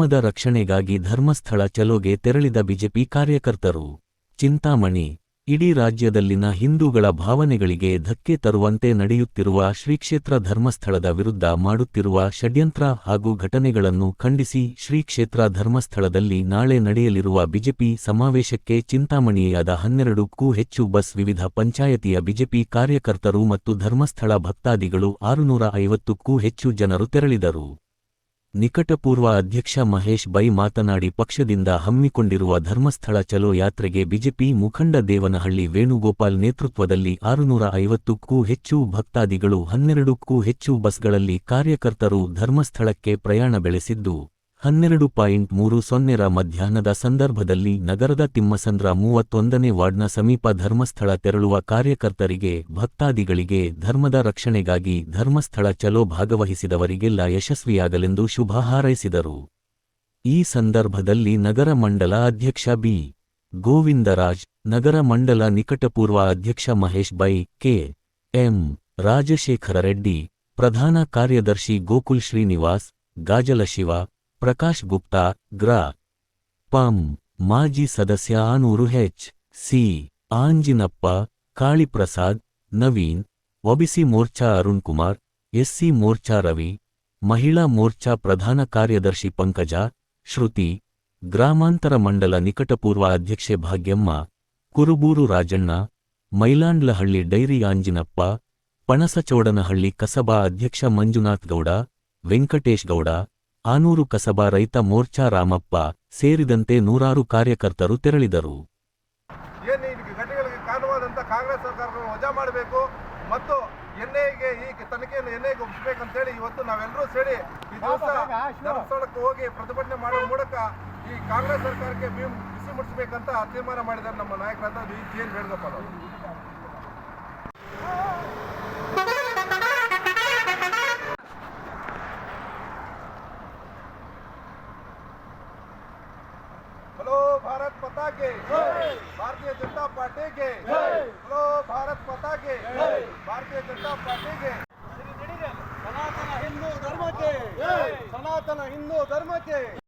ಧರ್ಮದ ರಕ್ಷಣೆಗಾಗಿ ಧರ್ಮಸ್ಥಳ ಚಲೋಗೆ ತೆರಳಿದ ಬಿಜೆಪಿ ಕಾರ್ಯಕರ್ತರು. ಚಿಂತಾಮಣಿ. ಇಡೀ ರಾಜ್ಯದಲ್ಲಿನ ಹಿಂದೂಗಳ ಭಾವನೆಗಳಿಗೆ ಧಕ್ಕೆ ತರುವಂತೆ ನಡೆಯುತ್ತಿರುವ ಶ್ರೀಕ್ಷೇತ್ರ ಧರ್ಮಸ್ಥಳದ ವಿರುದ್ಧ ಮಾಡುತ್ತಿರುವ ಷಡ್ಯಂತ್ರ ಹಾಗೂ ಘಟನೆಗಳನ್ನು ಖಂಡಿಸಿ ಶ್ರೀಕ್ಷೇತ್ರ ಧರ್ಮಸ್ಥಳದಲ್ಲಿ ನಾಳೆ ನಡೆಯಲಿರುವ ಬಿಜೆಪಿ ಸಮಾವೇಶಕ್ಕೆ ಚಿಂತಾಮಣಿಯಾದ ಹನ್ನೆರಡಕ್ಕೂ ಹೆಚ್ಚು ಬಸ್ ವಿವಿಧ ಪಂಚಾಯತಿಯ ಬಿಜೆಪಿ ಕಾರ್ಯಕರ್ತರು ಮತ್ತು ಧರ್ಮಸ್ಥಳ ಭಕ್ತಾದಿಗಳು ಆರುನೂರ ಐವತ್ತಕ್ಕೂ ಹೆಚ್ಚು ಜನರು ತೆರಳಿದರು. ನಿಕಟಪೂರ್ವ ಅಧ್ಯಕ್ಷ ಮಹೇಶ್ ಬೈ ಮಾತನಾಡಿ ಪಕ್ಷದಿಂದ ಹಮ್ಮಿಕೊಂಡಿರುವ ಧರ್ಮಸ್ಥಳ ಚಲೋ ಯಾತ್ರೆಗೆ ಬಿಜೆಪಿ ಮುಖಂಡ ದೇವನಹಳ್ಳಿ ವೇಣುಗೋಪಾಲ್ ನೇತೃತ್ವದಲ್ಲಿ ಆರುನೂರ ಐವತ್ತಕ್ಕೂ ಹೆಚ್ಚು ಭಕ್ತಾದಿಗಳು ಹನ್ನೆರಡಕ್ಕೂ ಹೆಚ್ಚು ಬಸ್ಗಳಲ್ಲಿ ಕಾರ್ಯಕರ್ತರು ಧರ್ಮಸ್ಥಳಕ್ಕೆ ಪ್ರಯಾಣ ಬೆಳೆಸಿದ್ದು. ಹನ್ನೆರಡು ಪಾಯಿಂಟ್ ಮೂರು ಸೊನ್ನೆರ ಮಧ್ಯಾಹ್ನದ ಸಂದರ್ಭದಲ್ಲಿ ನಗರದ ತಿಮ್ಮಸಂದ್ರ ಮೂವತ್ತೊಂದನೇ ವಾರ್ಡ್ನ ಸಮೀಪ ಧರ್ಮಸ್ಥಳ ತೆರಳುವ ಕಾರ್ಯಕರ್ತರಿಗೆ, ಭಕ್ತಾದಿಗಳಿಗೆ ಧರ್ಮದ ರಕ್ಷಣೆಗಾಗಿ ಧರ್ಮಸ್ಥಳ ಚಲೋ ಭಾಗವಹಿಸಿದವರಿಗೆಲ್ಲ ಯಶಸ್ವಿಯಾಗಲೆಂದು ಶುಭ ಹಾರೈಸಿದರು. ಈ ಸಂದರ್ಭದಲ್ಲಿ ನಗರ ಮಂಡಲ ಅಧ್ಯಕ್ಷ ಬಿ. ಗೋವಿಂದರಾಜ್, ನಗರ ಮಂಡಲ ನಿಕಟಪೂರ್ವ ಅಧ್ಯಕ್ಷ ಮಹೇಶ್ ಬೈ. ಕೆ. ಎಂ. ರಾಜಶೇಖರ ರೆಡ್ಡಿ, ಪ್ರಧಾನ ಕಾರ್ಯದರ್ಶಿ ಗೋಕುಲ್ ಶ್ರೀನಿವಾಸ್, ಗಾಜಲ ಶಿವ ಪ್ರಕಾಶ್ ಗುಪ್ತಾ, ಗ್ರ. ಪಂ. ಮಾಜಿ ಸದಸ್ಯ Anur H C. Anjinappa, Kaliprasad, Naveen, OBC Morcha Arun Kumar, SC Morcha Ravi, ಮಹಿಳಾ ಮೋರ್ಚಾ ಪ್ರಧಾನ ಕಾರ್ಯದರ್ಶಿ ಪಂಕಜ, ಶ್ರುತಿ, ಗ್ರಾಮಾಂತರ ಮಂಡಲ ನಿಕಟಪೂರ್ವ ಅಧ್ಯಕ್ಷೆ ಭಾಗ್ಯಮ್ಮ, ಕುರುಬೂರು ರಾಜಣ್ಣ, ಮೈಲಾಂಡ್ಲಹಳ್ಳಿ ಡೈರಿ ಆಂಜಿನಪ್ಪ, ಪಣಸಚೋಡನಹಳ್ಳಿ ಕಸಬಾ ಅಧ್ಯಕ್ಷ ಮಂಜುನಾಥ್ ಗೌಡ, ವೆಂಕಟೇಶ್ ಗೌಡ ಆನೂರು ಕಸಬಾ ರೈತ ಮೋರ್ಚಾ ರಾಮಪ್ಪ ಸೇರಿದಂತೆ ನೂರಾರು ಕಾರ್ಯಕರ್ತರು ತೆರಳಿದರು. ಏನು ಈ ಘಟನೆಗಳಿಗೆ ಕಾರಣವಾದಂಥ ಕಾಂಗ್ರೆಸ್ ಸರ್ಕಾರವನ್ನು ವಜಾ ಮಾಡಬೇಕು ಮತ್ತು ಎನ್ಐಗೆ ಈ ತನಿಖೆಯನ್ನು ಎನ್ಐಗೆ ಒಪ್ಪಿಸಬೇಕಂತೇಳಿ ಇವತ್ತು ನಾವೆಲ್ಲರೂ ಸೇರಿ ಈ ಹೋಗಿ ಪ್ರತಿಭಟನೆ ಮಾಡುವ ಮೂಲಕ ಈ ಕಾಂಗ್ರೆಸ್ ಸರ್ಕಾರಕ್ಕೆ ಬಿಸಿ ಮುಟ್ಟಿಸಬೇಕಂತ ತೀರ್ಮಾನ ಮಾಡಿದ್ದಾರೆ ನಮ್ಮ ನಾಯಕರಾದ ವಿ ಜಿ ಎನ್ ವೇಣುಗೋಪಾಲ್ ಅವರು भारत पता के। भारतीय जनता पार्टी के। हेलो भारत पता के। भारतीय जनता पार्टी के। सनातन हिंदू धर्म के। सनातन हिंदू धर्म के।